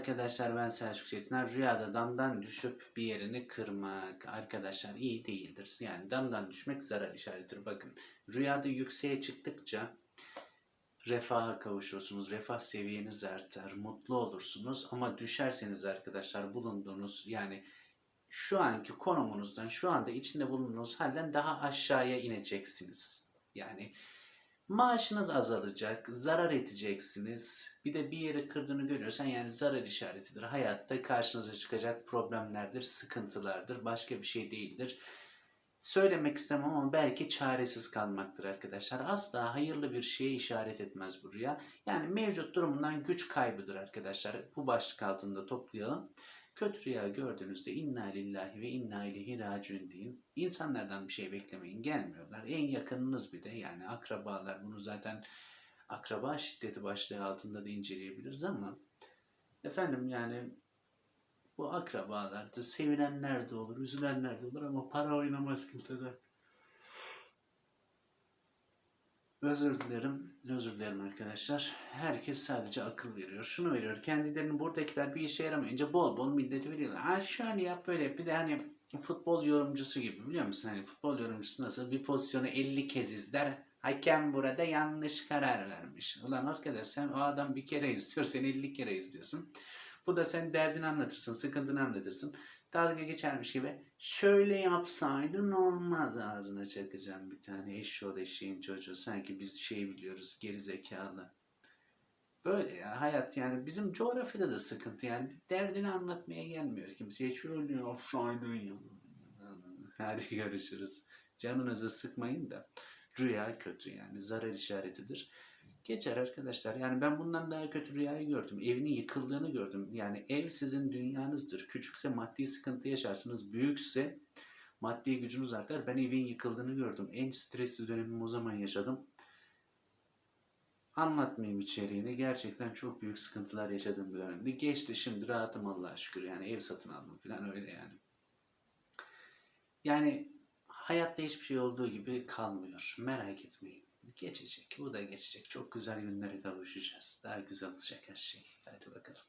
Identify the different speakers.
Speaker 1: arkadaşlar ben Selçuk Çetiner. Rüyada damdan düşüp bir yerini kırmak arkadaşlar iyi değildir. Yani damdan düşmek zarar işaretidir. Bakın rüyada yükseğe çıktıkça refaha kavuşursunuz. Refah seviyeniz artar. Mutlu olursunuz. Ama düşerseniz arkadaşlar bulunduğunuz yani şu anki konumunuzdan şu anda içinde bulunduğunuz halden daha aşağıya ineceksiniz. Yani Maaşınız azalacak, zarar edeceksiniz. Bir de bir yeri kırdığını görüyorsan yani zarar işaretidir. Hayatta karşınıza çıkacak problemlerdir, sıkıntılardır. Başka bir şey değildir. Söylemek istemem ama belki çaresiz kalmaktır arkadaşlar. Asla hayırlı bir şeye işaret etmez bu rüya. Yani mevcut durumundan güç kaybıdır arkadaşlar. Bu başlık altında toplayalım. Kötü rüya gördüğünüzde inna lillahi ve inna ileyhi raciun deyin. İnsanlardan bir şey beklemeyin. Gelmiyorlar. En yakınınız bir de yani akrabalar bunu zaten akraba şiddeti başlığı altında da inceleyebiliriz ama efendim yani bu akrabalarda sevilenler de olur, üzülenler de olur ama para oynamaz kimsede. Özür dilerim, özür dilerim arkadaşlar. Herkes sadece akıl veriyor. Şunu veriyor. Kendilerinin buradakiler bir işe yaramayınca bol bol milleti veriyorlar. Ha şöyle yap böyle yap. Bir de hani futbol yorumcusu gibi biliyor musun? Hani futbol yorumcusu nasıl bir pozisyonu 50 kez izler. Hakem burada yanlış karar vermiş. Ulan arkadaş sen o adam bir kere izliyor. Sen 50 kere izliyorsun. Bu da sen derdini anlatırsın, sıkıntını anlatırsın. Dalga geçermiş gibi şöyle yapsaydın olmaz ağzına çakacağım bir tane eşşoğlu eşeğin çocuğu. Sanki biz şey biliyoruz geri zekalı. Böyle ya hayat yani bizim coğrafyada da sıkıntı yani derdini anlatmaya gelmiyor kimseye şöyle yapsaydın ya. Hadi görüşürüz. Canınızı sıkmayın da rüya kötü yani zarar işaretidir. Geçer arkadaşlar. Yani ben bundan daha kötü rüyayı gördüm. Evinin yıkıldığını gördüm. Yani ev sizin dünyanızdır. Küçükse maddi sıkıntı yaşarsınız. Büyükse maddi gücünüz artar. Ben evin yıkıldığını gördüm. En stresli dönemimi o zaman yaşadım. Anlatmayayım içeriğini. Gerçekten çok büyük sıkıntılar yaşadığım bir dönemdi. Geçti şimdi rahatım Allah'a şükür. Yani ev satın aldım falan öyle yani. Yani hayatta hiçbir şey olduğu gibi kalmıyor. Merak etmeyin. Geçecek. Bu da geçecek. Çok güzel günlere kavuşacağız. Daha güzel olacak her şey. Hadi bakalım.